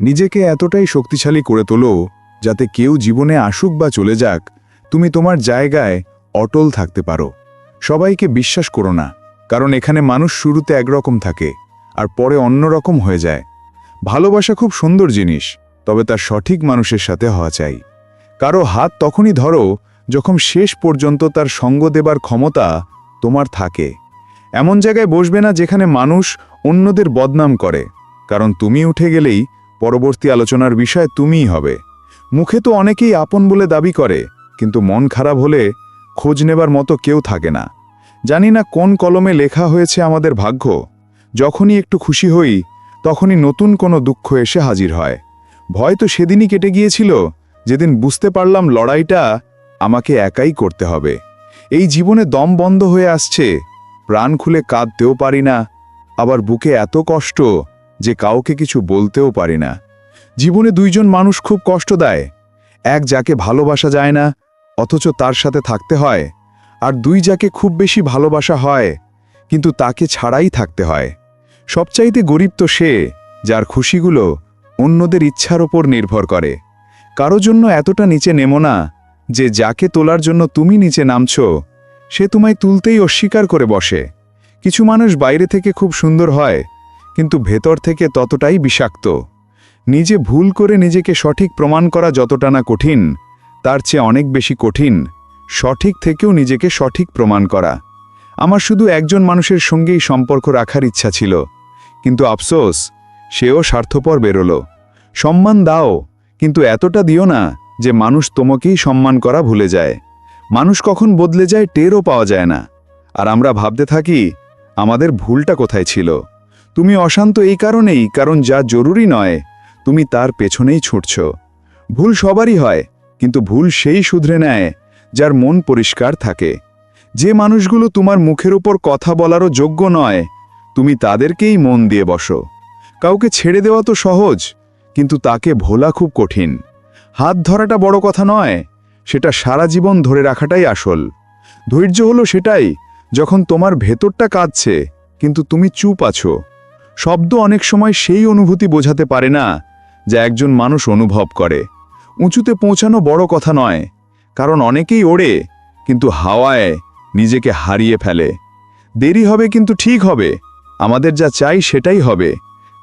নিজেকে এতটাই শক্তিশালী করে তোলো যাতে কেউ জীবনে আসুক বা চলে যাক, তুমি তোমার জায়গায় অটল থাকতে পারো। সবাইকে বিশ্বাস করো না, কারণ এখানে মানুষ শুরুতে একরকম থাকে আর পরে অন্যরকম হয়ে যায়। ভালোবাসা খুব সুন্দর জিনিস, তবে তার সঠিক মানুষের সাথে হওয়া চাই। কারও হাত তখনই ধরো যখন শেষ পর্যন্ত তার সঙ্গ দেবার ক্ষমতা তোমার থাকে। এমন জায়গায় বসবে না যেখানে মানুষ অন্যদের বদনাম করে, কারণ তুমি উঠে গেলেই পরবর্তী আলোচনার বিষয় তুমিই হবে। মুখে তো অনেকেই আপন বলে দাবি করে, কিন্তু মন খারাপ হলে খোঁজ নেবার মতো কেউ থাকে না। জানি না কোন কলমে লেখা হয়েছে আমাদের ভাগ্য। যখনই একটু খুশি হই, তখনই নতুন কোনো দুঃখ এসে হাজির হয়। ভয় তো সেদিনই কেটে গিয়েছিল, যেদিন বুঝতে পারলাম লড়াইটা আমাকে একাই করতে হবে। এই জীবনে দম বন্ধ হয়ে আসছে, প্রাণ খুলে কাঁদতেও পারি না, আবার বুকে এত কষ্ট যে কাউকে কিছু বলতেও পারি না। জীবনে দুইজন মানুষ খুব কষ্ট দেয়। এক যাকে ভালোবাসা যায় না, অথচ তার সাথে থাকতে হয়, আর দুই যাকে খুব বেশি ভালোবাসা হয়, কিন্তু তাকে ছাড়াই থাকতে হয়। সবচাইতে গরিব তো সে, যার খুশিগুলো অন্যদের ইচ্ছার ওপর নির্ভর করে। কারও জন্য এতটা নিচে নেমো না, যে যাকে তোলার জন্য তুমি নিচে নামছ, সে তোমায় তুলতেই অস্বীকার করে বসে। কিছু মানুষ বাইরে থেকে খুব সুন্দর হয় কিন্তু ভেতর থেকে ততটাই বিষাক্ত। নিজে ভুল করে নিজেকে সঠিক প্রমাণ করা যতটা না কঠিন, তার চেয়ে অনেক বেশি কঠিন, সঠিক থেকেও নিজেকে সঠিক প্রমাণ করা। আমার শুধু একজন মানুষের সঙ্গেই সম্পর্ক রাখার ইচ্ছা ছিল, কিন্তু আফসোস, সেও স্বার্থপর বেরোলো। সম্মান দাও, কিন্তু এতটা দিও না যে মানুষ তোমাকেই সম্মান করা ভুলে যায়। মানুষ কখন বদলে যায় টেরও পাওয়া যায় না। আর আমরা ভাবতে থাকি, আমাদের ভুলটা কোথায় ছিল? তুমি অশান্ত এই কারণেই, কারণ যা জরুরি নয়, তুমি তার পেছনেই ছুটছ। ভুল সবারই হয়, কিন্তু ভুল সেই শুধরে নেয়, যার মন পরিষ্কার থাকে। যে মানুষগুলো তোমার মুখের উপর কথা বলারও যোগ্য নয়, তুমি তাদেরকেই মন দিয়ে বসো। কাউকে ছেড়ে দেওয়া তো সহজ, কিন্তু তাকে ভোলা খুব কঠিন। হাত ধরাটা বড় কথা নয়, সেটা সারা জীবন ধরে রাখাটাই আসল। ধৈর্য হলো সেটাই, যখন তোমার ভেতরটা কাঁদছে, কিন্তু তুমি চুপ আছো। শব্দ অনেক সময় সেই অনুভূতি বোঝাতে পারে না, যা একজন মানুষ অনুভব করে। উঁচুতে পৌঁছানো বড় কথা নয়, কারণ অনেকেই ওড়ে, কিন্তু হাওয়ায় নিজেকে হারিয়ে ফেলে। দেরি হবে কিন্তু ঠিক হবে, আমাদের যা চাই সেটাই হবে,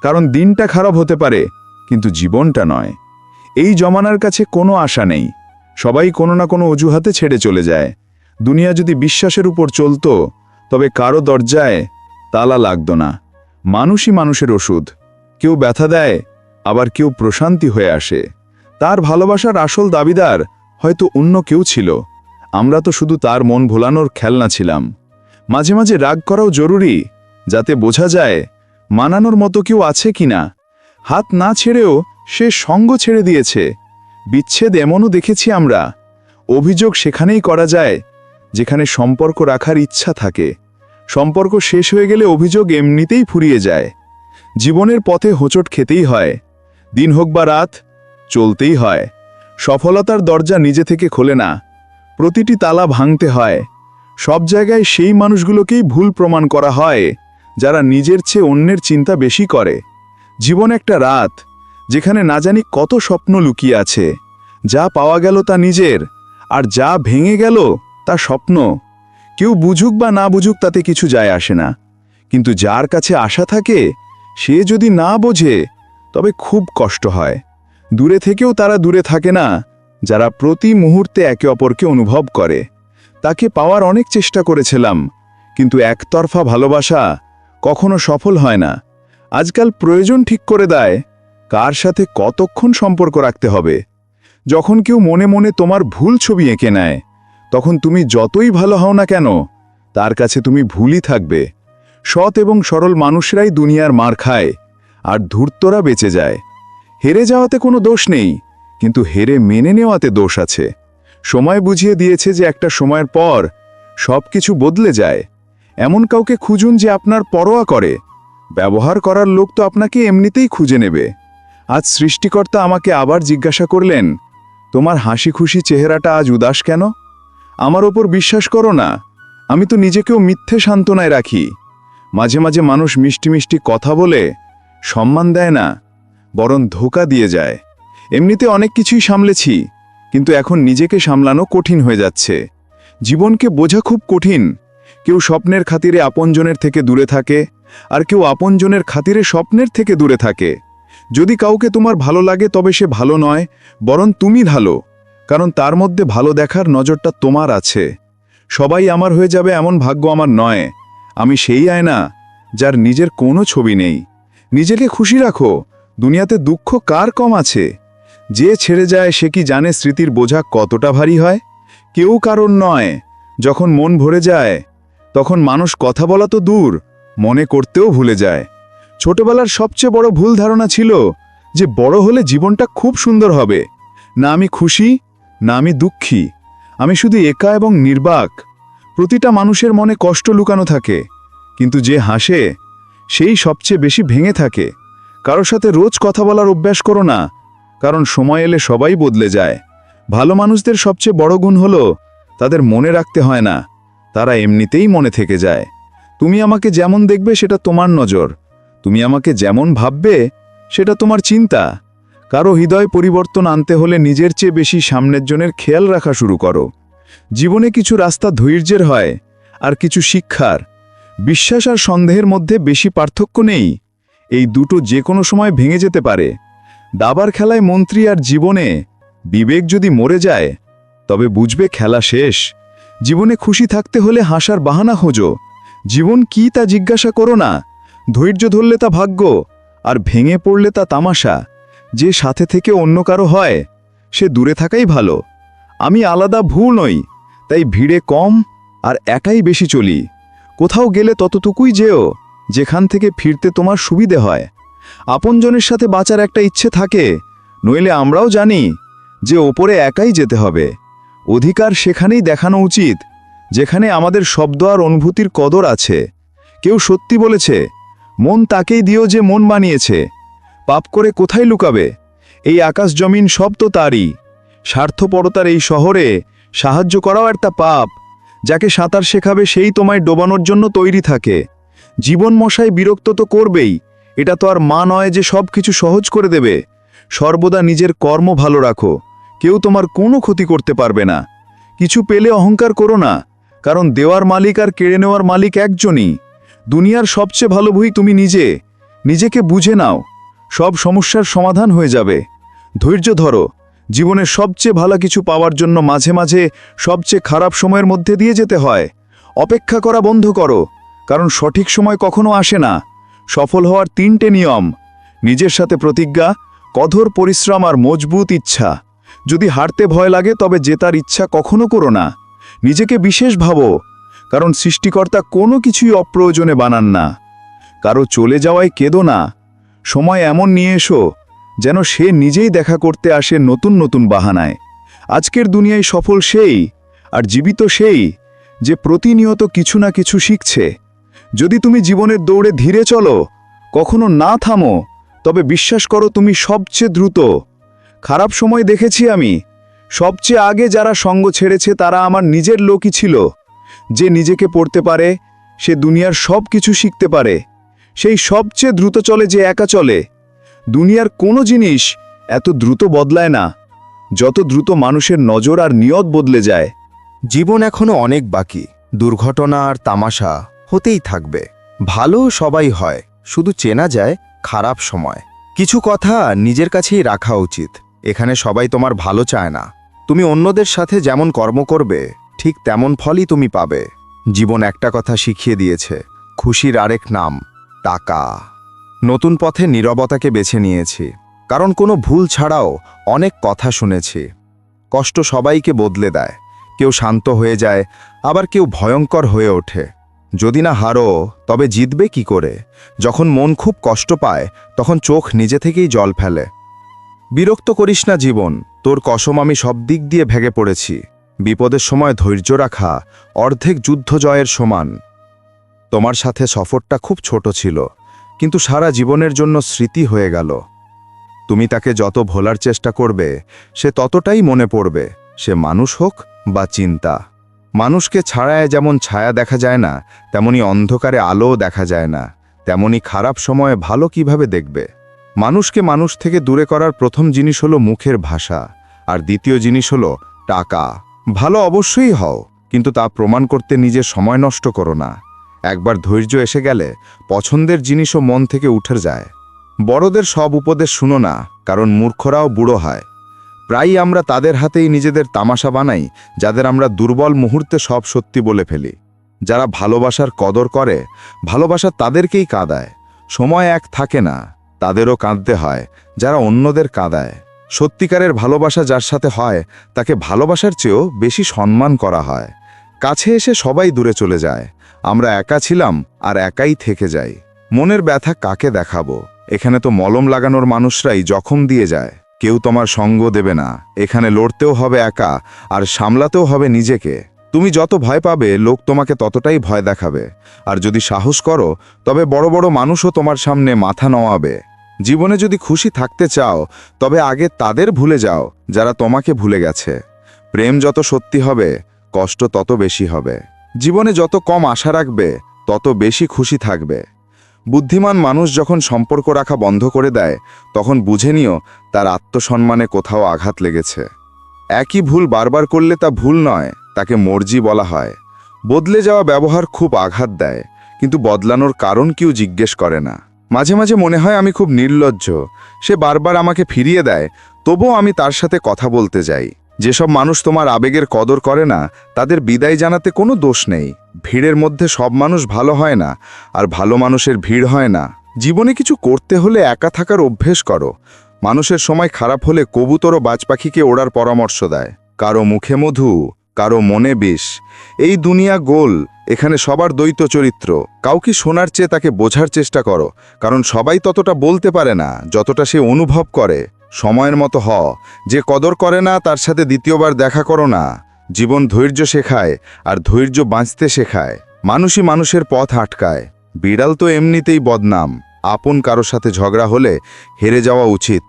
কারণ দিনটা খারাপ হতে পারে, কিন্তু জীবনটা নয়। এই জমানার কাছে কোনো আশা নেই, সবাই কোনো না কোনো অজুহাতে ছেড়ে চলে যায়। দুনিয়া যদি বিশ্বাসের উপর চলত, তবে কারও দরজায় তালা লাগত না। মানুষই মানুষের ওষুধ। কেউ ব্যথা দেয়, আবার কেউ প্রশান্তি হয়ে আসে। তার ভালোবাসার আসল দাবিদার হয়তো অন্য কেউ ছিল। আমরা তো শুধু তার মন ভোলানোর খেলনা ছিলাম। মাঝে মাঝে রাগ করাও জরুরি, যাতে বোঝা যায়, মানানোর মতো কেউ আছে কিনা। হাত না ছেড়েও সে সঙ্গ ছেড়ে দিয়েছে। বিচ্ছেদ এমনও দেখেছি আমরা। অভিযোগ সেখানেই করা যায়, যেখানে সম্পর্ক রাখার ইচ্ছা থাকে। সম্পর্ক শেষ হয়ে গেলে অভিযোগ এমনিতেই ফুরিয়ে যায়। জীবনের পথে হোঁচট খেতেই হয়। দিন হোক বা রাত, চলতেই হয়। সফলতার দরজা নিজে থেকে খোলে না। প্রতিটি তালা ভাঙতে হয়। সব জায়গায় সেই মানুষগুলোকেই ভুল প্রমাণ করা হয়, যারা নিজের চেয়ে অন্যের চিন্তা বেশি করে। জীবন একটা রাত, যেখানে না জানি কত স্বপ্ন লুকিয়ে আছে। যা পাওয়া গেল তা নিজের, আর যা ভেঙে গেল তা স্বপ্ন। কেউ বুঝুক বা না বুঝুক তাতে কিছু যায় আসে না। কিন্তু যার কাছে আশা থাকে, সে যদি না বোঝে, তবে খুব কষ্ট হয়। দূরে থেকেও তারা দূরে থাকে না, যারা প্রতি মুহূর্তে একে অপরকে অনুভব করে। তাকে পাওয়ার অনেক চেষ্টা করেছিলাম, কিন্তু একতরফা ভালোবাসা কখনো সফল হয় না। আজকাল প্রয়োজন ঠিক করে দেয়, কার সাথে কতক্ষণ সম্পর্ক রাখতে হবে। যখন কেউ মনে মনে তোমার ভুল ছবি এঁকে নেয় তখন তুমি যতই ভালো হও না কেন, তার কাছে তুমি ভুলই থাকবে। সৎ এবং সরল মানুষরাই দুনিয়ার মার খায়, আর ধূর্তরা বেঁচে যায়। হেরে যাওয়াতে কোনো দোষ নেই, কিন্তু হেরে মেনে নেওয়াতে দোষ আছে। সময় বুঝিয়ে দিয়েছে যে একটা সময়ের পর সব কিছু বদলে যায়। এমন কাউকে খুঁজুন যে আপনার পরোয়া করে। ব্যবহার করার লোক তো আপনাকে এমনিতেই খুঁজে নেবে। আজ সৃষ্টিকর্তা আমাকে আবার জিজ্ঞাসা করলেন, তোমার হাসি খুশি চেহারাটা আজ উদাস কেন? আমার ওপর বিশ্বাস করো না। আমি তো নিজেকেও মিথ্যে সান্ত্বনায় রাখি। মাঝে মাঝে মানুষ মিষ্টি মিষ্টি কথা বলে, সম্মান দেয় না, বরং ধোকা দিয়ে যায়। এমনিতে অনেক কিছুই সামলেছি, কিন্তু এখন নিজেকে সামলানো কঠিন হয়ে যাচ্ছে। জীবনকে বোঝা খুব কঠিন। কেউ স্বপ্নের খাতিরে আপনজনের থেকে দূরে থাকে, আর কেউ আপনজনের খাতিরে স্বপ্নের থেকে দূরে থাকে। যদি কাউকে তোমার ভালো লাগে, তবে সে ভালো নয়, বরং তুমি ভালো। কারণ তার মধ্যে ভালো দেখার নজরটা তোমার আছে। সবাই আমার হয়ে যাবে এমন ভাগ্য আমার নয়। আমি সেই আয়না যার নিজের কোনো ছবি নেই। নিজেকে খুশি রাখো, দুনিয়াতে দুঃখ কার কম আছে? যে ছেড়ে যায় সে কি জানে স্মৃতির বোঝা কতটা ভারী হয়? কেউ কারণ নয়, যখন মন ভরে যায়, তখন মানুষ কথা বলা তো দূর, মনে করতেও ভুলে যায়। ছোটবেলার সবচেয়ে বড় ভুল ধারণা ছিল যে বড় হলে জীবনটা খুব সুন্দর হবে। না আমি খুশি না আমি দুঃখী। আমি শুধু একা এবং নির্বাক। প্রতিটা মানুষের মনে কষ্ট লুকানো থাকে, কিন্তু যে হাসে, সেই সবচেয়ে বেশি ভেঙে থাকে। কারোর সাথে রোজ কথা বলার অভ্যাস করো না, কারণ সময় এলে সবাই বদলে যায়। ভালো মানুষদের সবচেয়ে বড় গুণ হলো, তাদের মনে রাখতে হয় না, তারা এমনিতেই মনে থেকে যায়। তুমি আমাকে যেমন দেখবে সেটা তোমার নজর, তুমি আমাকে যেমন ভাববে, সেটা তোমার চিন্তা। কারও হৃদয় পরিবর্তন আনতে হলে নিজের চেয়ে বেশি সামনের জনের খেয়াল রাখা শুরু করো। জীবনে কিছু রাস্তা ধৈর্যের হয়, আর কিছু শিক্ষার। বিশ্বাস আর সন্দেহের মধ্যে বেশি পার্থক্য নেই। এই দুটো যে কোনো সময় ভেঙে যেতে পারে। দাবার খেলায় মন্ত্রী আর জীবনে বিবেক যদি মরে যায়, তবে বুঝবে খেলা শেষ। জীবনে খুশি থাকতে হলে হাসার বাহানা খোঁজো। জীবন কি তা জিজ্ঞাসা করো না। ধৈর্য ধরলে তা ভাগ্য, আর ভেঙে পড়লে তা তামাশা। যে সাথে থেকে অন্য কারও হয়, সে দূরে থাকাই ভালো। আমি আলাদা ভুল নই, তাই ভিড়ে কম আর একাই বেশি চলি। কোথাও গেলে ততটুকুই যেও, যেখান থেকে ফিরতে তোমার সুবিধে হয়। আপনজনের সাথে বাঁচার একটা ইচ্ছে থাকে, নইলে আমরাও জানি যে ওপরে একাই যেতে হবে। অধিকার সেখানেই দেখানো উচিত, যেখানে আমাদের শব্দ আর অনুভূতির কদর আছে। কেউ সত্যি বলেছে, মন তাকেই দিও যে মন বানিয়েছে। পাপ করে কোথায় লুকাবে? এই আকাশ জমিন সব তো তারই। স্বার্থপরতার এই শহরে সাহায্য করাও একটা পাপ। যাকে সাঁতার শেখাবে সেই তোমায় ডোবানোর জন্য তৈরি থাকে। জীবন মশাই বিরক্ত তো করবেই। এটা তো আর মা নয় যে সব কিছু সহজ করে দেবে। সর্বদা নিজের কর্ম ভালো রাখো। কেউ তোমার কোনো ক্ষতি করতে পারবে না। কিছু পেলে অহংকার করো না। কারণ দেওয়ার মালিক আর কেড়ে নেওয়ার মালিক একজনই। দুনিয়ার সবচেয়ে ভালো বই তুমি নিজে। নিজেকে বুঝে নাও। সব সমস্যার সমাধান হয়ে যাবে। ধৈর্য ধরো। জীবনের সবচেয়ে ভালো কিছু পাওয়ার জন্য মাঝে মাঝে সবচেয়ে খারাপ সময়ের মধ্যে দিয়ে যেতে হয়। অপেক্ষা করা বন্ধ করো। কারণ সঠিক সময় কখনো আসে না। সফল হওয়ার তিনটে নিয়ম। নিজের সাথে প্রতিজ্ঞা, কঠোর পরিশ্রম আর মজবুত ইচ্ছা। যদি হারতে ভয় লাগে, তবে জেতার ইচ্ছা কখনো করো না। নিজেকে বিশেষ ভাবো। কারণ সৃষ্টিকর্তা কোনো কিছুই অপ্রয়োজনে বানান না। কারও চলে যাওয়ায় কেঁদো না। সময় এমন নিয়ে এসো যেন সে নিজেই দেখা করতে আসে নতুন নতুন বাহানায়। আজকের দুনিয়ায় সফল সেই আর জীবিত সেই যে প্রতিনিয়ত কিছু না কিছু শিখছে। যদি তুমি জীবনের দৌড়ে ধীরে চলো, কখনো না থামো, তবে বিশ্বাস করো তুমি সবচেয়ে দ্রুত। খারাপ সময় দেখেছি আমি। সবচেয়ে আগে যারা সঙ্গ ছেড়েছে তারা আমার নিজের লোকই ছিল। যে নিজেকে পড়তে পারে, সে দুনিয়ার সব কিছু শিখতে পারে। সেই সবচেয়ে দ্রুত চলে যে একা চলে। দুনিয়ার কোনো জিনিস এত দ্রুত বদলায় না, যত দ্রুত মানুষের নজর আর নিয়ত বদলে যায়। জীবন এখনও অনেক বাকি, দুর্ঘটনা আর তামাশা হতেই থাকবে। ভালো সবাই হয়, শুধু চেনা যায় খারাপ সময়। কিছু কথা নিজের কাছেই রাখা উচিত, এখানে সবাই তোমার ভালো চায় না। তুমি অন্যদের সাথে যেমন কর্ম করবে, ঠিক তেমন ফলই তুমি পাবে। জীবন একটা কথা শিখিয়ে দিয়েছে, খুশির আরেক নাম টাকা। নতুন পথে নীরবতাকে বেছে নিয়েছি। কারণ কোনো ভুল ছাড়াও অনেক কথা শুনেছি। কষ্ট সবাইকে বদলে দেয়। কেউ শান্ত হয়ে যায়, আবার কেউ ভয়ঙ্কর হয়ে ওঠে। যদি না হারো, তবে জিতবে কি করে? যখন মন খুব কষ্ট পায়, তখন চোখ নিজে থেকেই জল ফেলে। বিরক্ত করিস না জীবন, তোর কসম আমি সব দিক দিয়ে ভেগে পড়েছি। বিপদের সময় ধৈর্য রাখা, অর্ধেক যুদ্ধ জয়ের সমান। তোমার সাথে সফরটা খুব ছোট ছিল, কিন্তু সারা জীবনের জন্য স্মৃতি হয়ে গেল। তুমি তাকে যত ভোলার চেষ্টা করবে, সে ততটাই মনে পড়বে, সে মানুষ হোক বা চিন্তা। মানুষকে ছাড়ায় যেমন ছায়া দেখা যায় না, তেমনি অন্ধকারে আলোও দেখা যায় না, তেমনি খারাপ সময়ে ভালো কীভাবে দেখবে? মানুষকে মানুষ থেকে দূরে করার প্রথম জিনিস হলো মুখের ভাষা, আর দ্বিতীয় জিনিস হলো টাকা। ভালো অবশ্যই হও, কিন্তু তা প্রমাণ করতে নিজের সময় নষ্ট করো না। একবার ধৈর্য এসে গেলে পছন্দের জিনিসও মন থেকে উঠে যায়। বড়দের সব উপদেশ শুনো না, কারণ মূর্খরাও বুড়ো হয়। প্রায়ই আমরা তাদের হাতেই নিজেদের তামাশা বানাই, যাদের আমরা দুর্বল মুহূর্তে সব সত্যি বলে ফেলি। যারা ভালোবাসার কদর করে, ভালোবাসা তাদেরকেই কাঁদায়। সময় এক থাকে না, তাদেরও কাঁদতে হয়, যারা অন্যদের কাঁদায়। সত্যিকারের ভালোবাসা যার সাথে হয়, তাকে ভালোবাসার চেয়েও বেশি সম্মান করা হয়। কাছে এসে সবাই দূরে চলে যায়। আমরা একা ছিলাম আর একাই থেকে যাই। মনের ব্যথা কাকে দেখাবো? এখানে তো মলম লাগানোর মানুষরাই জখম দিয়ে যায়। কেউ তোমার সঙ্গ দেবে না। এখানে লড়তেও হবে একা আর সামলাতেও হবে নিজেকে। তুমি যত ভয় পাবে, লোক তোমাকে ততটাই ভয় দেখাবে। আর যদি সাহস করো, তবে বড় বড় মানুষও তোমার সামনে মাথা নোয়াবে জীবনে যদি খুশি থাকতে চাও, তবে আগে তাদের ভুলে যাও, যারা তোমাকে ভুলে গেছে। প্রেম যত সত্যি হবে, কষ্ট তত বেশি হবে। জীবনে যত কম আশা রাখবে, তত বেশি খুশি থাকবে। বুদ্ধিমান মানুষ যখন সম্পর্ক রাখা বন্ধ করে দেয়, তখন বুঝে নিও তার আত্মসম্মানে কোথাও আঘাত লেগেছে। একই ভুল বারবার করলে তা ভুল নয়, তাকে মর্জি বলা হয়। বদলে যাওয়া ব্যবহার খুব আঘাত দেয়, কিন্তু বদলানোর কারণ কেউ জিজ্ঞেস করে না। মাঝে মাঝে মনে হয় আমি খুব নির্লজ্জ, সে বারবার আমাকে ফিরিয়ে দেয়, তবুও আমি তার সাথে কথা বলতে যাই। যেসব মানুষ তোমার আবেগের কদর করে না, তাদের বিদায় জানাতে কোনো দোষ নেই। ভিড়ের মধ্যে সব মানুষ ভালো হয় না, আর ভালো মানুষের ভিড় হয় না। জীবনে কিছু করতে হলে একা থাকার অভ্যেস করো। মানুষের সময় খারাপ হলে কবুতর ও বাজ পাখিকে ওড়ার পরামর্শ দেয় কারও মুখে মধু, কারও মনে বিষ। এই দুনিয়া গোল, এখানে সবার দ্বৈত চরিত্র। কাউকে শোনার চেয়ে তাকে বোঝার চেষ্টা করো, কারণ সবাই ততটা বলতে পারে না, যতটা সে অনুভব করে। সময়ের মতো হ। যে কদর করে না, তার সাথে দ্বিতীয়বার দেখা করো না। জীবন ধৈর্য শেখায়, আর ধৈর্য বাঁচতে শেখায়। মানুষই মানুষের পথ আটকায়। বিড়াল তো এমনিতেই বদনাম। আপন কারও সাথে ঝগড়া হলে হেরে যাওয়া উচিত।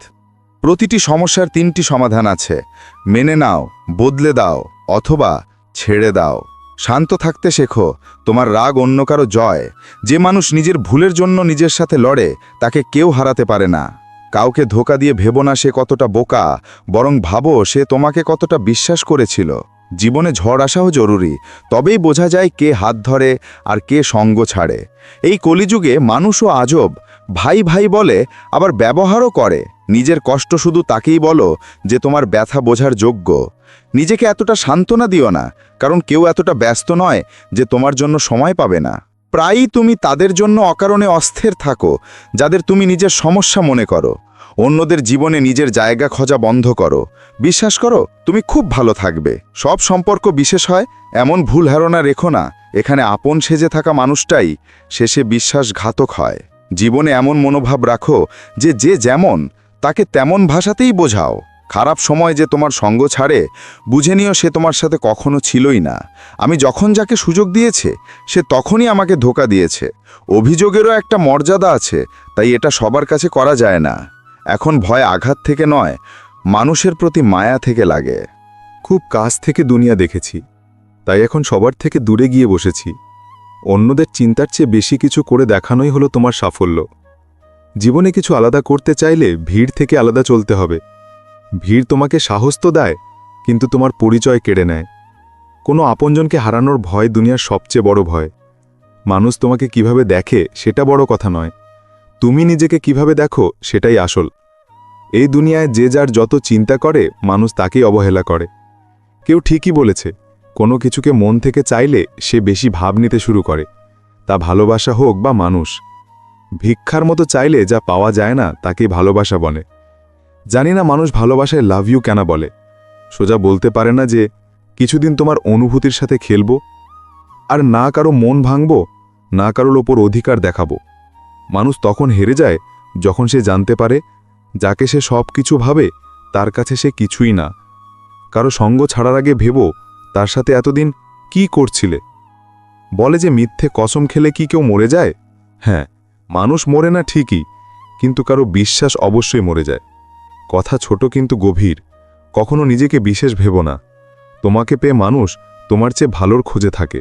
প্রতিটি সমস্যার তিনটি সমাধান আছে। মেনে নাও, বদলে দাও, অথবা ছেড়ে দাও। শান্ত থাকতে শেখো, তোমার রাগ অন্য কারও জয়। যে মানুষ নিজের ভুলের জন্য নিজের সাথে লড়ে, তাকে কেউ হারাতে পারে না। কাউকে ধোকা দিয়ে ভেবো না সে কতটা বোকা, বরং ভাবো সে তোমাকে কতটা বিশ্বাস করেছিল। জীবনে ঝড় আসাও জরুরি, তবেই বোঝা যায় কে হাত ধরে আর কে সঙ্গ ছাড়ে। এই কলিযুগে মানুষও আজব, ভাই ভাই বলে, আবার ব্যবহারও করে। নিজের কষ্ট শুধু তাকেই বলো যে তোমার ব্যথা বোঝার যোগ্য। নিজেকে এতটা সান্ত্বনা দিও না, কারণ কেউ এতটা ব্যস্ত নয় যে তোমার জন্য সময় পাবে না। প্রায়ই তুমি তাদের জন্য অকারণে অস্থির থাকো, যাদের তুমি নিজের সমস্যা মনে করো। অন্যদের জীবনে নিজের জায়গা খোঁজা বন্ধ করো। বিশ্বাস করো, তুমি খুব ভালো থাকবে। সব সম্পর্ক বিশেষ হয়, এমন ভুল ধারণা রেখো না। এখানে আপন সেজে থাকা মানুষটাই শেষে বিশ্বাসঘাতক হয়। জীবনে এমন মনোভাব রাখো যে যে যেমন, তাকে তেমন ভাষাতেই বোঝাও। খারাপ সময় যে তোমার সঙ্গ ছাড়ে, বুঝে নিও সে তোমার সাথে কখনো ছিলই না। আমি যখন যাকে সুযোগ দিয়েছে, সে তখনই আমাকে ধোকা দিয়েছে। অভিযোগেরও একটা মর্যাদা আছে, তাই এটা সবার কাছে করা যায় না। এখন ভয় আঘাত থেকে নয়, মানুষের প্রতি মায়া থেকে লাগে। খুব কাছ থেকে দুনিয়া দেখেছি, তাই এখন সবার থেকে দূরে গিয়ে বসেছি। অন্যদের চিন্তার চেয়ে বেশি কিছু করে দেখানোই হলো তোমার সাফল্য। জীবনে কিছু আলাদা করতে চাইলে ভিড় থেকে আলাদা চলতে হবে। ভিড় তোমাকে সাহস তো দেয়, কিন্তু তোমার পরিচয় কেড়ে নেয়। কোনো আপনজনকে হারানোর ভয় দুনিয়ার সবচেয়ে বড় ভয়। মানুষ তোমাকে কীভাবে দেখে সেটা বড় কথা নয়। তুমি নিজেকে কীভাবে দেখো সেটাই আসল। এই দুনিয়ায় যে যার যত চিন্তা করে, মানুষ তাকেই অবহেলা করে। কেউ ঠিকই বলেছে, কোনো কিছুকে মন থেকে চাইলে সে বেশি ভাব নিতে শুরু করে। তা ভালোবাসা হোক বা মানুষ, ভিক্ষার মতো চাইলে যা পাওয়া যায় না তাকে ভালোবাসা বলে। জানি না মানুষ ভালোবাসায় লাভ ইউ কেনা বলে। সোজা বলতে পারে না যে, কিছুদিন তোমার অনুভূতির সাথে খেলব, আর না কারও মন ভাঙব, না কারোর ওপর অধিকার দেখাবো। মানুষ তখন হেরে যায় যখন সে জানতে পারে, যাকে সে সব কিছু ভাবে, তার কাছে সে কিছুই না। কারও সঙ্গ ছাড়ার আগে ভেবো, তার সাথে এতদিন কি করছিলে? বলে যে মিথ্যে কসম খেলে কি কেউ মরে যায়? হ্যাঁ মানুষ মরে না ঠিকই, কিন্তু কারও বিশ্বাস অবশ্যই মরে যায়। কথা ছোট কিন্তু গভীর। কখনো নিজেকে বিশেষ ভেবো না। তোমাকে পেয়ে মানুষ তোমার চেয়ে ভালোর খোঁজে থাকে।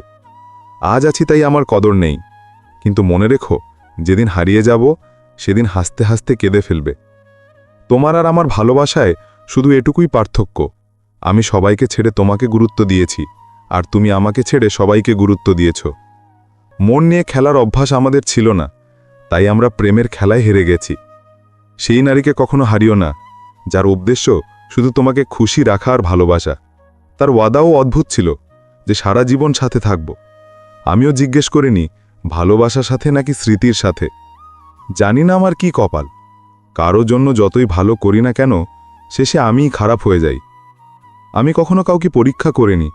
আজ আছি তাই আমার কদর নেই। কিন্তু মনে রেখো, যেদিন হারিয়ে যাব, সেদিন হাসতে হাসতে কেঁদে ফেলবে। তোমার আর আমার ভালোবাসায় শুধু এটুকুই পার্থক্য। আমি সবাইকে ছেড়ে তোমাকে গুরুত্ব দিয়েছি, আর তুমি আমাকে ছেড়ে সবাইকে গুরুত্ব দিয়েছ। মন নিয়ে খেলার অভ্যাস আমাদের ছিল না, তাই আমরা প্রেমের খেলায় হেরে গেছি। সেই নারীকে কখনো হারিও না। যার উদ্দেশ্য শুধু তোমাকে খুশি রাখা আর ভালোবাসা। তার ওয়াদাও অদ্ভুত ছিল যে সারা জীবন সাথে থাকব। আমিও জিজ্ঞেস করিনি, ভালোবাসার সাথে নাকি স্মৃতির সাথে? জানি না আমার কি কপাল। কারও জন্য যতই ভালো করি না কেন, শেষে আমিই খারাপ হয়ে যাই। আমি কখনো কাউকে পরীক্ষা করিনি।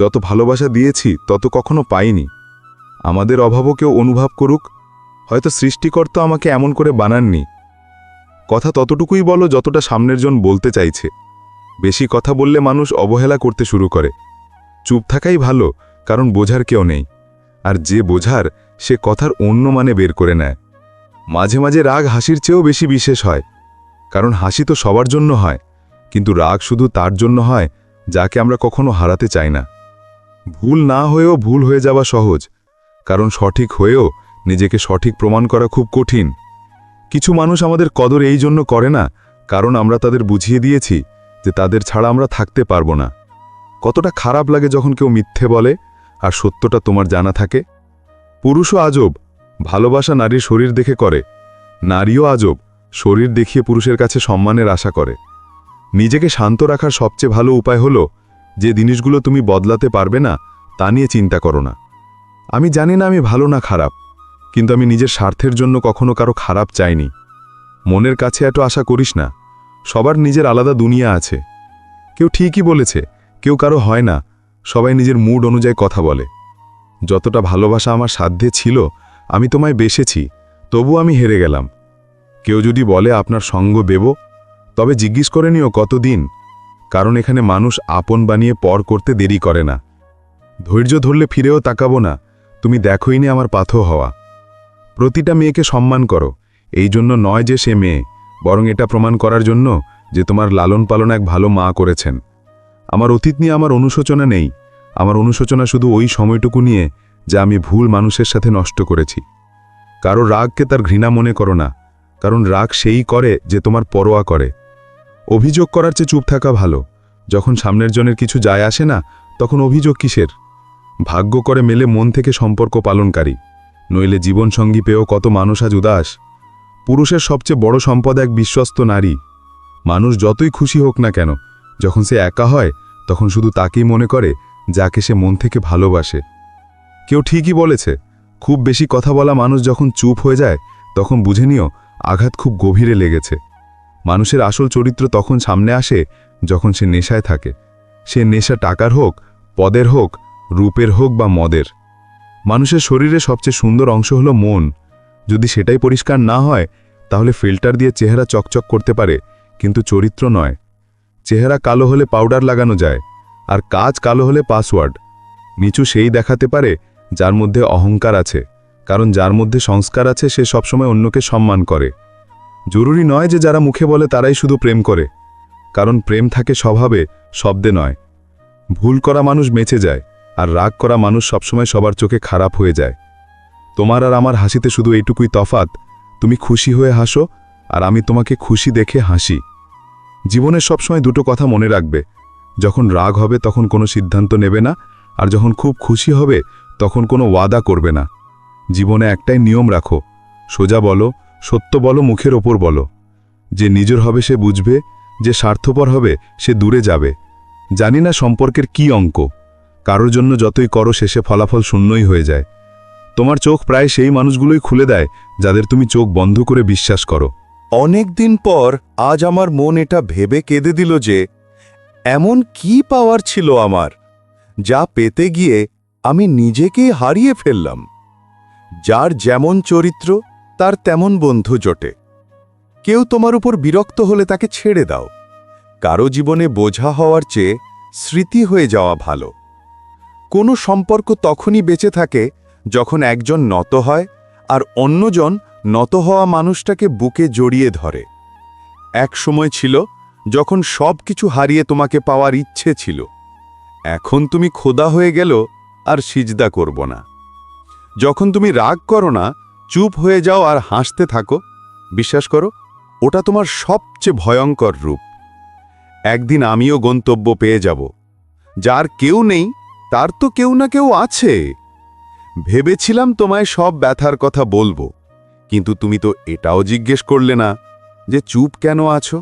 যত ভালোবাসা দিয়েছি, তত কখনো পাইনি। আমাদের অভাবও কেউ অনুভব করুক, হয়তো সৃষ্টিকর্তা আমাকে এমন করে বানাননি। কথা ততটুকুই বলো যতটা সামনের জন বলতে চাইছে। বেশি কথা বললে মানুষ অবহেলা করতে শুরু করে। চুপ থাকাই ভালো, কারণ বোঝার কেউ নেই। আর যে বোঝার, সে কথার অন্য মানে বের করে নেয়। মাঝে মাঝে রাগ হাসির চেয়েও বেশি বিশেষ হয়। কারণ হাসি তো সবার জন্য হয়, কিন্তু রাগ শুধু তার জন্য হয়, যাকে আমরা কখনো হারাতে চাই না। ভুল না হয়েও ভুল হয়ে যাওয়া সহজ, কারণ সঠিক হয়েও নিজেকে সঠিক প্রমাণ করা খুব কঠিন। কিছু মানুষ আমাদের কদর এই জন্য করে না, কারণ আমরা তাদের বুঝিয়ে দিয়েছি যে তাদের ছাড়া আমরা থাকতে পারব না। কতটা খারাপ লাগে যখন কেউ মিথ্যে বলে আর সত্যটা তোমার জানা থাকে। পুরুষও আজব, ভালোবাসা নারীর শরীর দেখে করে, নারীও আজব, শরীর দেখিয়ে পুরুষের কাছে সম্মানের আশা করে। নিজেকে শান্ত রাখার সবচেয়ে ভালো উপায় হলো, যে জিনিসগুলো তুমি বদলাতে পারবে না, তা নিয়ে চিন্তা করো না। আমি জানি না আমি ভালো না খারাপ। কিন্তু আমি নিজের স্বার্থের জন্য কখনো কারও খারাপ চাইনি। মনের কাছে এত আশা করিস না। সবার নিজের আলাদা দুনিয়া আছে। কেউ ঠিকই বলেছে, কেউ কারও হয় না। সবাই নিজের মুড অনুযায়ী কথা বলে। যতটা ভালোবাসা আমার সাধ্যে ছিল, আমি তোমায় বেসেছি, তবু আমি হেরে গেলাম। কেউ যদি বলে আপনার সঙ্গ বেব তবে জিজ্ঞেস করে নিও কতদিন। কারণ এখানে মানুষ আপন বানিয়ে পর করতে দেরি করে না। ধৈর্য ধরলে ফিরেও তাকাবো না। তুমি দেখোইনি আমার পাথর হওয়া। প্রতিটা মেয়েকে সম্মান করো। এই জন্য নয় যে সে মেয়ে, বরং এটা প্রমাণ করার জন্য যে তোমার লালন পালন এক ভালো মা করেছেন। আমার অতীত নিয়ে আমার অনুশোচনা নেই। আমার অনুশোচনা শুধু ওই সময়টুকু নিয়ে যা আমি ভুল মানুষের সাথে নষ্ট করেছি। কারও রাগকে তার ঘৃণা মনে করো না, কারণ রাগ সেই করে যে তোমার পরোয়া করে। অভিযোগ করার চেয়ে চুপ থাকা ভালো। যখন সামনের জনের কিছু যায় আসে না, তখন অভিযোগ কিসের? ভাগ্য করে মেলে মন থেকে সম্পর্ক পালনকারী। নইলে জীবনসঙ্গী পেয়েও কত মানুষ আজ উদাস। পুরুষের সবচেয়ে বড় সম্পদ এক বিশ্বস্ত নারী। মানুষ যতই খুশি হোক না কেন, যখন সে একা হয়, তখন শুধু তাকেই মনে করে, যাকে সে মন থেকে ভালোবাসে। কেউ ঠিকই বলেছে, খুব বেশি কথা বলা মানুষ যখন চুপ হয়ে যায়, তখন বুঝে নিও, আঘাত খুব গভীরে লেগেছে। মানুষের আসল চরিত্র তখন সামনে আসে, যখন সে নেশায় থাকে। সে নেশা টাকার হোক, পদের হোক, রূপের হোক বা মদের। মানুষের শরীরে সবচেয়ে সুন্দর অংশ হলো মন। যদি সেটাই পরিষ্কার না হয়, তাহলে ফিল্টার দিয়ে চেহারা চকচক করতে পারে, কিন্তু চরিত্র নয়। চেহারা কালো হলে পাউডার লাগানো যায়, আর কাজ কালো হলে পাসওয়ার্ড। নিচু সেই দেখাতে পারে, যার মধ্যে অহংকার আছে, কারণ যার মধ্যে সংস্কার আছে, সে সবসময় অন্যকে সম্মান করে। জরুরি নয় যে যারা মুখে বলে, তারাই শুধু প্রেম করে। কারণ প্রেম থাকে স্বভাবে, শব্দে নয়। ভুল করা মানুষ বেঁচে যায়। আর রাগ করা মানুষ সবসময় সবার চোখে খারাপ হয়ে যায়। তোমার আর আমার হাসিতে শুধু এইটুকুই তফাত তুমি খুশি হয়ে হাসো, আর আমি তোমাকে খুশি দেখে হাসি। জীবনের সবসময় দুটো কথা মনে রাখবে, যখন রাগ হবে তখন কোনো সিদ্ধান্ত নেবে না, আর যখন খুব খুশি হবে তখন কোনো ওয়াদা করবে না। জীবনে একটাই নিয়ম রাখো, সোজা বলো, সত্য বলো, মুখের ওপর বলো। যে নিজের হবে সে বুঝবে, যে স্বার্থপর হবে সে দূরে যাবে। জানি না সম্পর্কের কি অঙ্ক। কারোর জন্য যতই করো শেষে ফলাফল শূন্যই হয়ে যায়। তোমার চোখ প্রায় সেই মানুষগুলোই খুলে দেয়, যাদের তুমি চোখ বন্ধ করে বিশ্বাস করো। অনেক দিন পর আজ আমার মন এটা ভেবে কেঁদে দিল যে, এমন কি পাওয়ার ছিল আমার, যা পেতে গিয়ে আমি নিজেকেই হারিয়ে ফেললাম। যার যেমন চরিত্র, তার তেমন বন্ধু জোটে। কেউ তোমার উপর বিরক্ত হলে তাকে ছেড়ে দাও। কারও জীবনে বোঝা হওয়ার চেয়ে স্মৃতি হয়ে যাওয়া ভালো। কোনো সম্পর্ক তখনই বেঁচে থাকে যখন একজন নত হয় আর অন্যজন নত হওয়া মানুষটাকে বুকে জড়িয়ে ধরে। এক সময় ছিল যখন সব কিছু হারিয়ে তোমাকে পাওয়ার ইচ্ছে ছিল। এখন তুমি খোদা হয়ে গেল আর সিজদা করব না। যখন তুমি রাগ করো না, চুপ হয়ে যাও আর হাসতে থাকো, বিশ্বাস করো, ওটা তোমার সবচেয়ে ভয়ঙ্কর রূপ। একদিন আমিও গন্তব্য পেয়ে যাব, যার কেউ নেই তার তো কেউ না কেউ আছে। ভেবেছিলাম তোমায় সব ব্যথার কথা বলব, কিন্তু তুমি তো এটাও জিজ্ঞেস করলে না যে চুপ কেন আছো?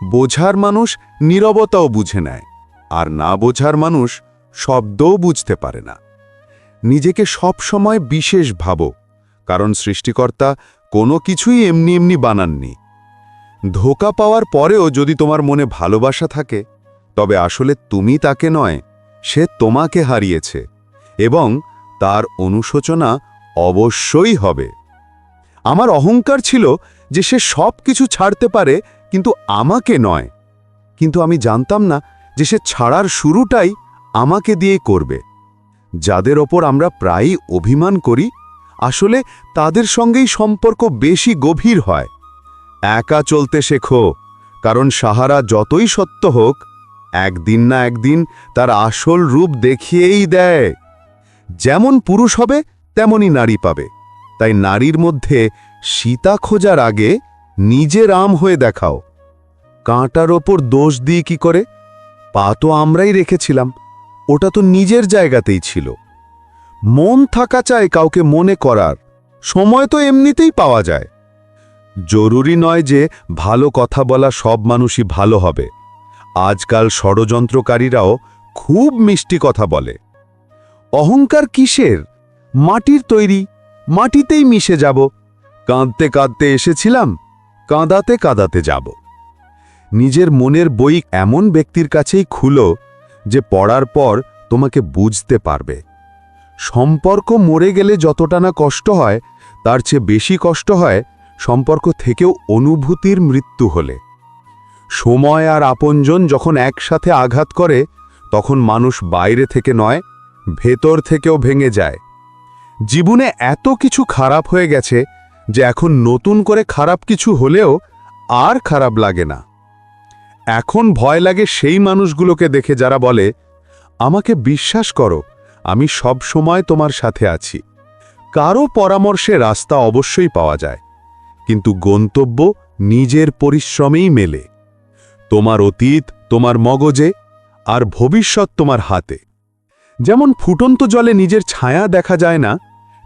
বোঝার মানুষ নীরবতাও বুঝে নেয়, আর না বোঝার মানুষ শব্দও বুঝতে পারে না। নিজেকে সব সময় বিশেষ ভাবো, কারণ সৃষ্টিকর্তা কোনো কিছুই এমনি এমনি বানাননি। ধোকা পাওয়ার পরেও যদি তোমার মনে ভালোবাসা থাকে, তবে আসলে তুমি তাকে নয় সে তোমাকে হারিয়েছে এবং তার অনুশোচনা অবশ্যই হবে। আমার অহংকার ছিল যে সে সব কিছু ছাড়তে পারে, কিন্তু আমাকে নয়। কিন্তু আমি জানতাম না যে সে ছাড়ার শুরুটাই আমাকে দিয়ে করবে। যাদের ওপর আমরা প্রায়ই অভিমান করি, আসলে তাদের সঙ্গেই সম্পর্ক বেশি গভীর হয়। একা চলতে শেখো, কারণ সাহারা যতই সত্য হোক একদিন না একদিন তার আসল রূপ দেখিয়েই দেয়। যেমন পুরুষ হবে, তেমনই নারী পাবে। তাই নারীর মধ্যে সীতা খোঁজার আগে নিজে রাম হয়ে দেখাও। কাঁটার ওপর দোষ দিয়ে কি করে? পা তো আমরাই রেখেছিলাম। ওটা তো নিজের জায়গাতেই ছিল। মন থাকা চায় কাউকে মনে করার। সময় তো এমনিতেই পাওয়া যায়। জরুরি নয় যে ভালো কথা বলা সব মানুষই ভালো হবে। আজকাল ষড়যন্ত্রকারীরাও খুব মিষ্টি কথা বলে। অহংকার কিসের? মাটির তৈরি, মাটিতেই মিশে যাব। কাঁদতে কাঁদতে এসেছিলাম, কাঁদাতে কাঁদাতে যাব। নিজের মনের বই এমন ব্যক্তির কাছেই খুলো যে পড়ার পর তোমাকে বুঝতে পারবে। সম্পর্ক মরে গেলে যতটা না কষ্ট হয়, তার চেয়ে বেশি কষ্ট হয় সম্পর্ক থেকেও অনুভূতির মৃত্যু হলে। সময় আর আপনজন যখন একসাথে আঘাত করে, তখন মানুষ বাইরে থেকে নয়, ভেতর থেকেও ভেঙে যায়। জীবনে এত কিছু খারাপ হয়ে গেছে যে এখন নতুন করে খারাপ কিছু হলেও আর খারাপ লাগে না। এখন ভয় লাগে সেই মানুষগুলোকে দেখে যারা বলে, আমাকে বিশ্বাস করো, আমি সব সময় তোমার সাথে আছি। কারও পরামর্শে রাস্তা অবশ্যই পাওয়া যায়, কিন্তু গন্তব্য নিজের পরিশ্রমেই মেলে। তোমার অতীত, তোমার মগজে, আর ভবিষ্যৎ তোমার হাতে। যেমন ফুটন্ত জলে নিজের ছায়া দেখা যায় না,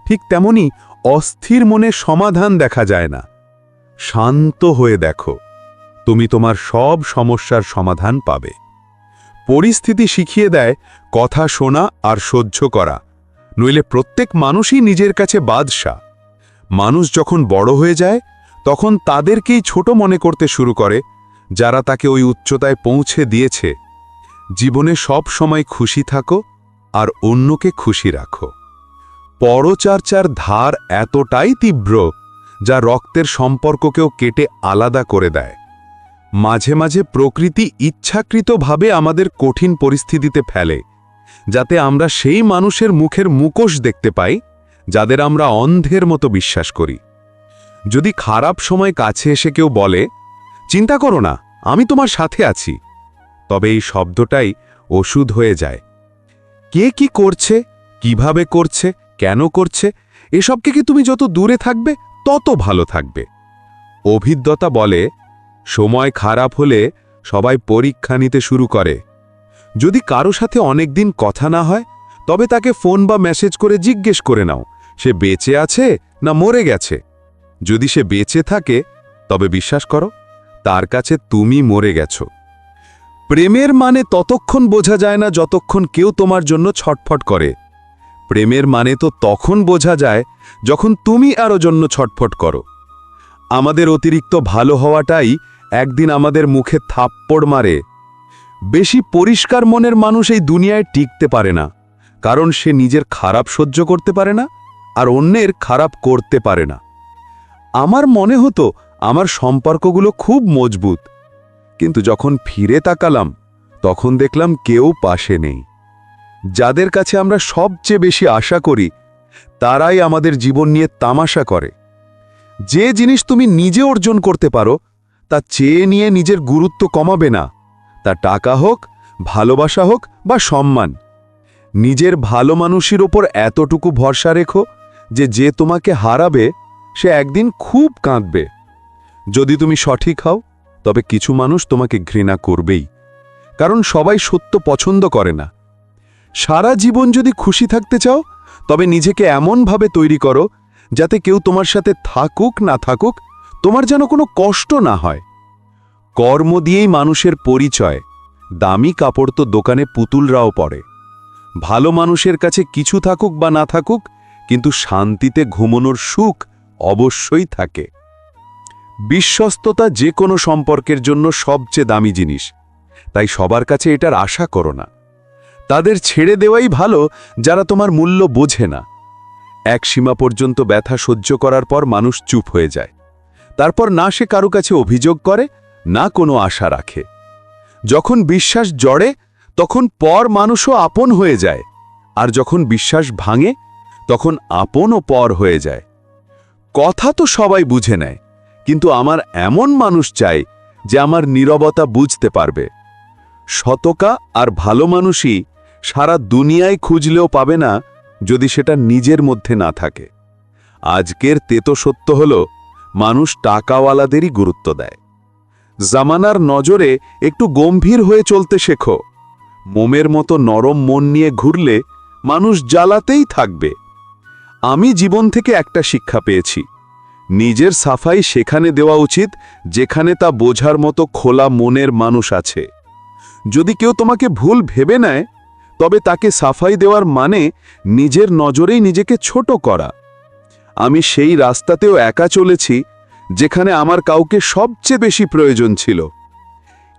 ঠিক তেমনি অস্থির মনে সমাধান দেখা যায় না। শান্ত হয়ে দেখো, তুমি তোমার সব সমস্যার সমাধান পাবে। পরিস্থিতি শিখিয়ে দেয়, কথা শোনা আর সহ্য করা। নইলে প্রত্যেক মানুষই নিজের কাছে বাদশা মানুষ যখন বড় হয়ে যায়, তখন তাদেরকেই ছোট মনে করতে শুরু করে যারা তাকে ওই উচ্চতায় পৌঁছে দিয়েছে। জীবনে সব সময় খুশি থাকো আর অন্যকে খুশি রাখো। পরচার্চার ধার এতটাই তীব্র যা রক্তের সম্পর্ককেও কেটে আলাদা করে দেয়। মাঝে মাঝে প্রকৃতি ইচ্ছাকৃতভাবে আমাদের কঠিন পরিস্থিতিতে ফেলে, যাতে আমরা সেই মানুষের মুখের মুখোশ দেখতে পাই, যাদের আমরা অন্ধের মতো বিশ্বাস করি। যদি খারাপ সময় কাছে এসে কেউ বলে চিন্তা করো না, আমি তোমার সাথে আছি। তবে এই শব্দটাই ওষুধ হয়ে যায়। কে কি করছে, কীভাবে করছে, কেন করছে, এসবকে কি তুমি যত দূরে থাকবে, তত ভালো থাকবে। অভিজ্ঞতা বলে, সময় খারাপ হলে সবাই পরীক্ষা নিতে শুরু করে। যদি কারও সাথে অনেকদিন কথা না হয়, তবে তাকে ফোন বা মেসেজ করে জিজ্ঞেস করে নাও, সে বেঁচে আছে না মরে গেছে। যদি সে বেঁচে থাকে, তবে বিশ্বাস করো তার কাছে তুমি মরে গেছো। প্রেমের মানে ততক্ষণ বোঝা যায় না যতক্ষণ কেউ তোমার জন্য ছটফট করে। প্রেমের মানে তো তখন বোঝা যায় যখন তুমি আরও জন্য ছটফট করো। আমাদের অতিরিক্ত ভালো হওয়াটাই একদিন আমাদের মুখে থাপ্পড় মারে। বেশি পরিষ্কার মনের মানুষ এই দুনিয়ায় টিকতে পারে না, কারণ সে নিজের খারাপ সহ্য করতে পারে না আর অন্যের খারাপ করতে পারে না। আমার মনে হতো আমার সম্পর্কগুলো খুব মজবুত। কিন্তু যখন ফিরে তাকালাম, তখন দেখলাম কেউ পাশে নেই। যাদের কাছে আমরা সবচেয়ে বেশি আশা করি, তারাই আমাদের জীবন নিয়ে তামাশা করে। যে জিনিস তুমি নিজে অর্জন করতে পারো, তা চেয়ে নিয়ে নিজের গুরুত্ব কমাবে না। তা টাকা হোক, ভালোবাসা হোক বা সম্মান। নিজের ভালো মানুষের ওপর এতটুকু ভরসা রেখো যে যে তোমাকে হারাবে, সে একদিন খুব কাঁদবে। যদি তুমি সঠিক হও, তবে কিছু মানুষ তোমাকে ঘৃণা করবেই। কারণ সবাই সত্য পছন্দ করে না। সারা জীবন যদি খুশি থাকতে চাও, তবে নিজেকে এমনভাবে তৈরি করো, যাতে কেউ তোমার সাথে থাকুক না থাকুক, তোমার যেন কোনো কষ্ট না হয়। কর্ম দিয়েই মানুষের পরিচয়। দামি কাপড় তো দোকানে পুতুলরাও পরে। ভালো মানুষের কাছে কিছু থাকুক বা না থাকুক, কিন্তু শান্তিতে ঘুমনোর সুখ অবশ্যই থাকে। বিশ্বস্ততা যে কোনো সম্পর্কের জন্য সবচেয়ে দামি জিনিস। তাই সবার কাছে এটার আশা করো না। তাদের ছেড়ে দেওয়াই ভালো, যারা তোমার মূল্য বোঝে না। এক সীমা পর্যন্ত ব্যথা সহ্য করার পর মানুষ চুপ হয়ে যায়। তারপর না সে কারও কাছে অভিযোগ করে, না কোনো আশা রাখে। যখন বিশ্বাস জড়ে, তখন পর মানুষও আপন হয়ে যায়। আর যখন বিশ্বাস ভাঙে, তখন আপন ও পর হয়ে যায়। কথা তো সবাই বুঝে নেয়। কিন্তু আমার এমন মানুষ চাই যে আমার নীরবতা বুঝতে পারবে। শতকা আর ভালো মানুষই সারা দুনিয়ায় খুঁজলেও পাবে না যদি সেটা নিজের মধ্যে না থাকে। আজকের তেতো সত্য হল, মানুষ টাকাওয়ালাদেরই গুরুত্ব দেয়। জামানার নজরে একটু গম্ভীর হয়ে চলতে শেখো। মোমের মতো নরম মন নিয়ে ঘুরলে মানুষ জ্বালাতেই থাকবে। আমি জীবন থেকে একটা শিক্ষা পেয়েছি। নিজের সাফাই সেখানে দেওয়া উচিত, যেখানে তা বোঝার মতো খোলা মনের মানুষ আছে। যদি কেউ তোমাকে ভুল ভেবে নেয়, তবে তাকে সাফাই দেওয়ার মানে নিজের নজরেই নিজেকে ছোট করা। আমি সেই রাস্তাতেও একা চলেছি, যেখানে আমার কাউকে সবচেয়ে বেশি প্রয়োজন ছিল।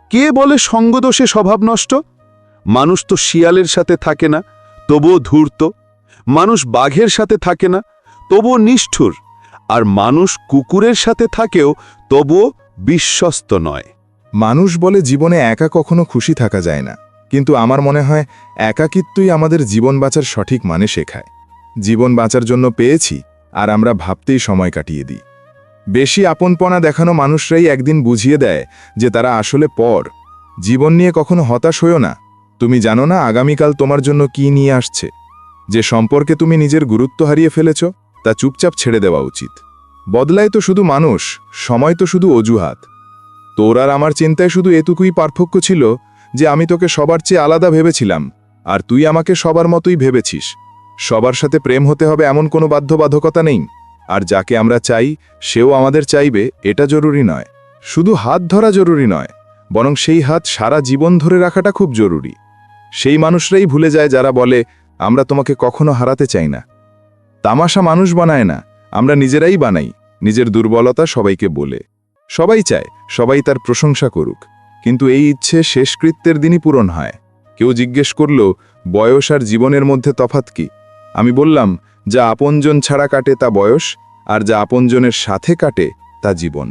কে বলে সঙ্গদোষে স্বভাব নষ্ট? মানুষ তো শিয়ালের সাথে থাকে না, তবুও ধূর্ত। মানুষ বাঘের সাথে থাকে না, তবুও নিষ্ঠুর। আর মানুষ কুকুরের সাথে থাকেও তবুও বিশ্বস্ত নয়। মানুষ বলে জীবনে একা কখনো খুশি থাকা যায় না, কিন্তু আমার মনে হয় একাকিত্বই আমাদের জীবন বাঁচার সঠিক মানে শেখায়। জীবন বাঁচার জন্য পেয়েছি, আর আমরা ভাবতেই সময় কাটিয়ে দিই। বেশি আপনপনা দেখানো মানুষরাই একদিন বুঝিয়ে দেয় যে তারা আসলে পর। জীবন নিয়ে কখনো হতাশ হইও না। তুমি জানো না আগামীকাল তোমার জন্য কি নিয়ে আসছে। যে সম্পর্কে তুমি নিজের গুরুত্ব হারিয়ে ফেলেছ তা চুপচাপ ছেড়ে দেওয়া উচিত। বদলায় তো শুধু মানুষ, সময় তো শুধু অজুহাত। তোর আর আমার চিন্তায় শুধু এটুকুই পার্থক্য ছিল যে আমি তোকে সবার চেয়ে আলাদা ভেবেছিলাম, আর তুই আমাকে সবার মতোই ভেবেছিস। সবার সাথে প্রেম হতে হবে এমন কোনো বাধ্যবাধকতা নেই, আর যাকে আমরা চাই, সেও আমাদের চাইবে, এটা জরুরি নয়। শুধু হাত ধরা জরুরি নয়, বরং সেই হাত সারা জীবন ধরে রাখাটা খুব জরুরি। সেই মানুষরাই ভুলে যায় যারা বলে, আমরা তোমাকে কখনো হারাতে চাই না। তামাশা মানুষ বানায় না, আমরা নিজেরাই বানাই, নিজের দুর্বলতা সবাইকে বলে। সবাই চায়, সবাই তার প্রশংসা করুক, কিন্তু এই ইচ্ছে শেষকৃত্যের দিনই পূরণ হয়। কেউ জিজ্ঞেস করল, বয়স আর জীবনের মধ্যে তফাত কি? আমি বললাম, যা আপনজন ছাড়া কাটে তা বয়স, আর যা আপনজনের সাথে কাটে তা জীবন।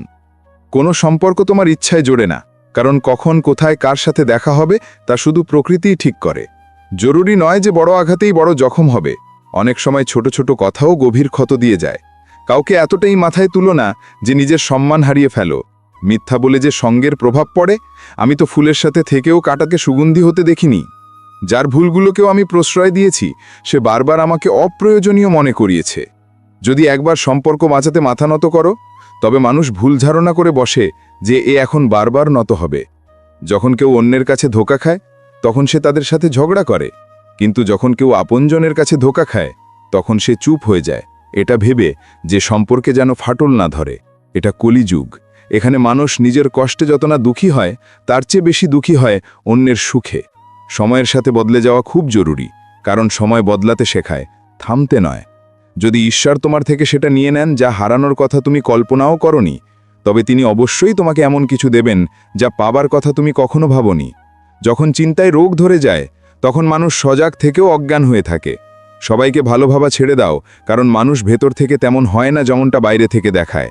কোনো সম্পর্ক তোমার ইচ্ছায় জোড়ে না, কারণ কখন কোথায় কার সাথে দেখা হবে তা শুধু প্রকৃতিই ঠিক করে। জরুরি নয় যে বড় আঘাতেই বড় জখম হবে। অনেক সময় ছোট ছোট কথাও গভীর ক্ষত দিয়ে যায়। কাউকে এতটাই মাথায় তুলো না যে নিজের সম্মান হারিয়ে ফেলো। মিথ্যা বলে যে সঙ্গের প্রভাব পড়ে, আমি তো ফুলের সাথে থেকেও কাটাকে সুগন্ধি হতে দেখিনি। যার ভুলগুলোকেও আমি প্রশ্রয় দিয়েছি, সে বারবার আমাকে অপ্রয়োজনীয় মনে করিয়েছে। যদি একবার সম্পর্ক বাঁচাতে মাথা নত করো, তবে মানুষ ভুল ধারণা করে বসে যে এ এখন বারবার নত হবে। যখন কেউ অন্যের কাছে ধোকা খায়, তখন সে তাদের সাথে ঝগড়া করে। কিন্তু যখন কেউ আপনজনের কাছে ধোকা খায়, তখন সে চুপ হয়ে যায়। এটা ভেবে যে সম্পর্কে যেন ফাটল না ধরে। এটা কলিযুগ। এখানে মানুষ নিজের কষ্টে যত না দুঃখী হয়, তার চেয়ে বেশি দুঃখী হয় অন্যের সুখে। সময়ের সাথে বদলে যাওয়া খুব জরুরি, কারণ সময় বদলাতে শেখায়, থামতে নয়। যদি ঈশ্বর তোমার থেকে সেটা নিয়ে নেন যা হারানোর কথা তুমি কল্পনাও করনি, তবে তিনি অবশ্যই তোমাকে এমন কিছু দেবেন যা পাবার কথা তুমি কখনো ভাবনি। যখন চিন্তায় রোগ ধরে যায় তখন মানুষ সজাগ থেকেও অজ্ঞান হয়ে থাকে। সবাইকে ভালো ভাবা ছেড়ে দাও, কারণ মানুষ ভেতর থেকে তেমন হয় না যেমনটা বাইরে থেকে দেখায়।